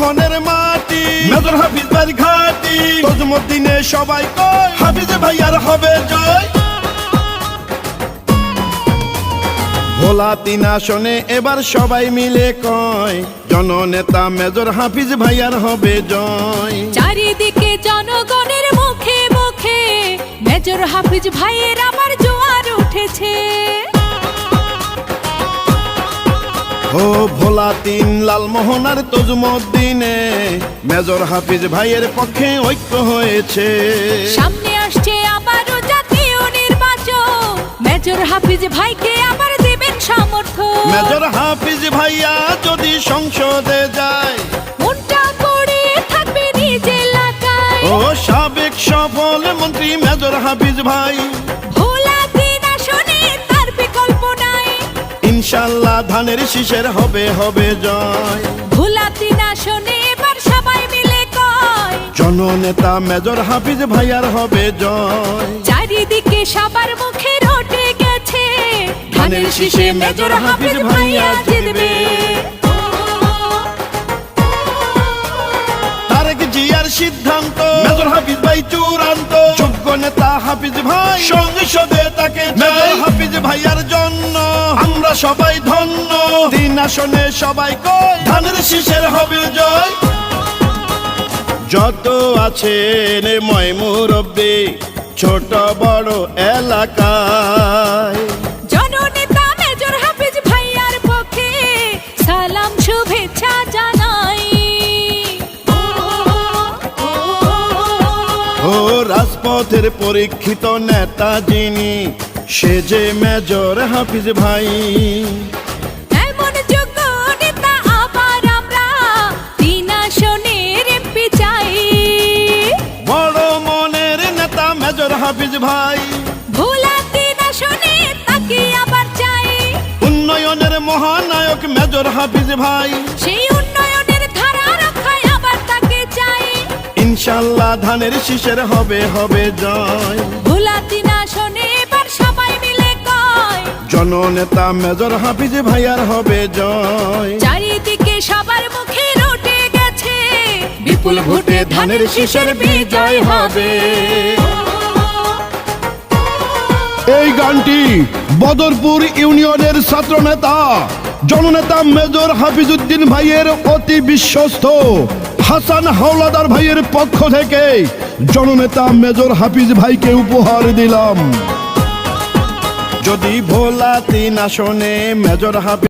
লালমোহনের মাটি। মেজর হাফিজ ভাই ঘাটি তজমুদ্দিনে সবাই কয় হাফিজ ভাইয়ার হবে জয়। ভোলা তিন আসনে এবার সবাই মিলে কয় জননেতা মেজর হাফিজ ভাইয়ার হবে জয়। চারিদিকে জনগণের মুখে মুখে মেজর হাফিজ ভাইয়ের আমার জোয়ার উঠেছে। ভোলা তিন লালমোহনার তজুমদ্দিনে মেজর হাফিজ ভাইয়ের পক্ষে ঐক্য হয়েছে। সামনে আসছে আবারও জাতীয় নির্বাচন। মেজর হাফিজ ভাইকে আবার দেবেন সামর্থ্য মেজর হাফিজ ভাইয়া যদি সংসদে যায় মনটা পড়ে থাকবে নিজ এলাকায়। ও সাবেক সফল মন্ত্রী মেজর হাফিজ ভাই। ধানের শীষের হবে হবে জয়। ভোলা দিন আসনে এবার সবাই মিলে কয়। জননেতা মেজর হাফিজ ভাইয়ার হবে জয়। চারিদিকে সবার মুখে রটে গেছে। ধানের শীষে মেজর হাফিজ ভাইয়া জিতবে। তারেক জিয়ার সিদ্ধান্ত মেজর হাফিজ ভাই চূড়ান্ত। যোগ্য নেতা হাফিজ ভাই সংসদে তাকে মেজর হাফিজ ভাইয়ার জন্য আমরা সবাই ধন্য তিন আসনে সবাই কয় ধানের শীষের হবে জয়। যত আছেন ময়মুরব্বী ছোট বড় এলাকায়। জননেতা মেজর হাফিজ ভাইয়ার পক্ষে সালাম শুভেচ্ছা জানাই। ও রাজপথের পরীক্ষিত নেতা যিনি সে যে মেজর হাফিজ ভাই। হাফিজ ভাই। ভোলা তিন আসনে তাকে আবার চাই। উন্নয়নের মহানায়ক মেজর হাফিজ ভাই। সেই উন্নয়নের ধারা রক্ষায় আবার তাকে চাই। ইনশাল্লাহ ধানের শীষের হবে হবে জয়। ভোলা তিন আসনে এবার সবাই মিলে কয়। জননেতা মেজর হাফিজ ভাইয়ার হবে জয়। চারিদিকে সবার মুখে রটে গেছে। বিপুল ভোটে ধানের শীষের বিজয় হবে। গানটি বদরপুর ইউনিয়নের ছাত্র নেতা, জননেতা মেজর হাফিজউদ্দিন ভাইয়ের অতি বিশ্বস্ত, হাসান হাওলাদার ভাইয়ের পক্ষ থেকে জননেতা মেজর হাফিজ ভাইকে উপহার দিলাম। যদি ভোলা তিন আসনে মেজর হাফিজ